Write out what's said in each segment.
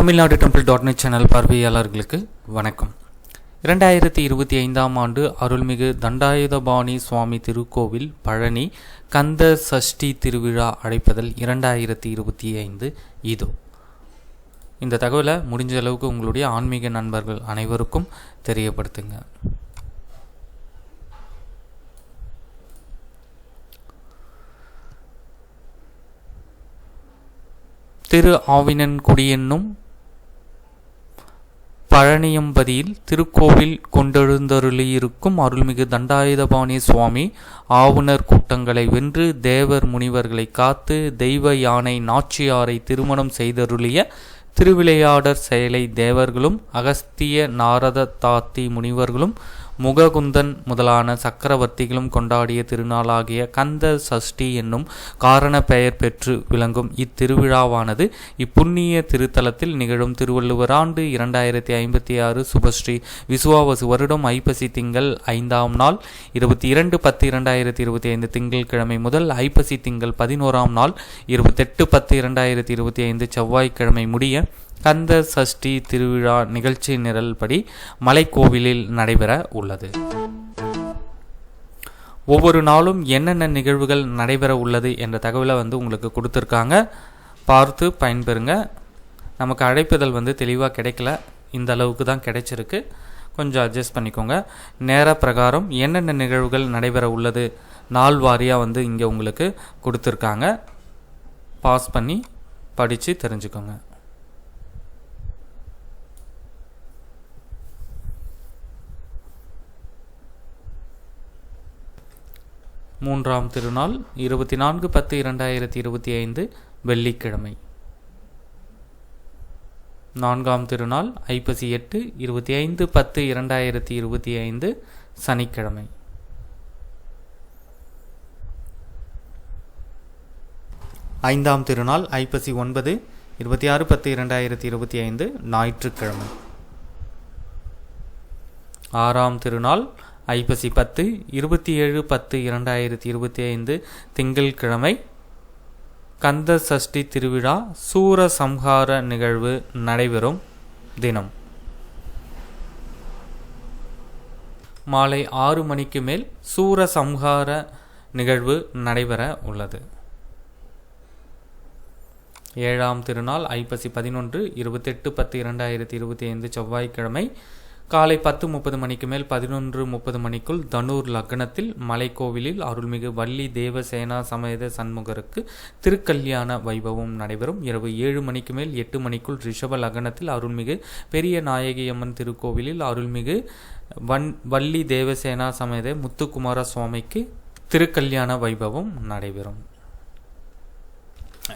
Tamil Nadu temple dot net channel பார்வையாளர்களுக்கு வணக்கம். இரண்டாயிரத்தி இருபத்தி ஐந்தாம் ஆண்டு அருள்மிகு தண்டாயுதபாணி சுவாமி திருக்கோவில் பழனி கந்த சஷ்டி திருவிழா அழைப்பதல் இரண்டாயிரத்தி இருபத்தி ஐந்து இதோ. இந்த தகவலை முடிஞ்ச அளவுக்கு உங்களுடைய ஆன்மீக நண்பர்கள் அனைவருக்கும் தெரியப்படுத்துங்க. திரு ஆவினன்குடி என்னும் பழனியம்பதியில் திருக்கோவில் கொண்டெழுந்தருளியிருக்கும் அருள்மிகு தண்டாயுதபாணி சுவாமி ஆவுணர் கூட்டங்களை வென்று தேவர் முனிவர்களை காத்து தெய்வ யானை நாச்சியாரை திருமணம் செய்தருளிய திருவிளையாடற் செயலை தேவர்களும் அகஸ்திய நாரத தாத்தி முனிவர்களும் முககுந்தன் முதலான சக்கரவர்த்திகளும் கொண்டாடிய திருநாளாகிய கந்த சஷ்டி என்னும் காரண பெயர் பெற்று விளங்கும் இத்திருவிழாவானது இப்புண்ணிய திருத்தலத்தில் நிகழும் திருவள்ளுவர் ஆண்டு இரண்டாயிரத்தி ஐம்பத்தி ஆறு சுபஸ்ரீ விசுவாவசு வருடம் ஐப்பசி திங்கள் ஐந்தாம் நாள் இருபத்தி இரண்டு பத்து இரண்டாயிரத்தி இருபத்தி ஐந்து திங்கட்கிழமை முதல் ஐப்பசி திங்கள் பதினோராம் நாள் இருபத்தெட்டு பத்து இரண்டாயிரத்தி இருபத்தி ஐந்து செவ்வாய்க்கிழமை முடிய கந்த சஷ்டி திருவிழா நிகழ்ச்சி நிரல்படி மலைக்கோவிலில் நடைபெற உள்ளது. ஒவ்வொரு நாளும் என்னென்ன நிகழ்வுகள் நடைபெற உள்ளது என்ற தகவலை வந்து உங்களுக்கு கொடுத்துருக்காங்க. பார்த்து பயன்பெறுங்க. நமக்கு அழைப்புதல் வந்து தெளிவாக கிடைக்கல. இந்த அளவுக்கு தான் கிடைச்சிருக்கு. கொஞ்சம் அட்ஜஸ்ட் பண்ணிக்கோங்க. நேர பிரகாரம் என்னென்ன நிகழ்வுகள் நடைபெற உள்ளது நாள் வாரியாக வந்து இங்கே உங்களுக்கு கொடுத்துருக்காங்க. பாஸ் பண்ணி படித்து தெரிஞ்சுக்கோங்க. மூன்றாம் திருநாள் இருபத்தி நான்கு பத்து இரண்டாயிரத்தி இருபத்தி ஐந்து வெள்ளிக்கிழமை. நான்காம் திருநாள் ஐப்பசி எட்டு இருபத்தி ஐந்து பத்து இரண்டாயிரத்தி இருபத்தி ஐந்து சனிக்கிழமை. ஐந்தாம் திருநாள் ஐப்பசி ஒன்பது இருபத்தி ஆறு பத்து இரண்டாயிரத்தி இருபத்தி ஐந்து ஞாயிற்றுக்கிழமை. ஆறாம் திருநாள் ஐப்பசி பத்து இருபத்தி ஏழு பத்து இரண்டாயிரத்தி இருபத்தி ஐந்து திங்கள்கிழமை கந்த சஷ்டி திருவிழா சூர சம்ஹார நிகழ்வு நடைபெறும் தினம். மாலை ஆறு மணிக்கு மேல் சூர சம்ஹார நிகழ்வு நடைபெற உள்ளது. ஏழாம் திருநாள் ஐப்பசி பதினொன்று இருபத்தெட்டு பத்து இரண்டாயிரத்தி இருபத்தி ஐந்து செவ்வாய்க்கிழமை காலை பத்து முப்பது மணிக்கு மேல் பதினொன்று முப்பது மணிக்குள் தனூர் லக்னத்தில் மலைக்கோவிலில் அருள்மிகு வள்ளி தேவசேனா சமேத சண்முகருக்கு திருக்கல்யாண வைபவம் நடைபெறும். இரவு ஏழு மணிக்கு மேல் எட்டு மணிக்குள் ரிஷப லக்னத்தில் அருள்மிகு பெரிய நாயகியம்மன் திருக்கோவிலில் அருள்மிகு வன் வள்ளி தேவசேனா சமேத முத்துக்குமார சுவாமிக்கு திருக்கல்யாண வைபவம் நடைபெறும்.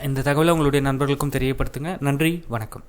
இந்த தகவலை உங்களுடைய நண்பர்களுக்கும் தெரியப்படுத்துங்க. நன்றி. வணக்கம்.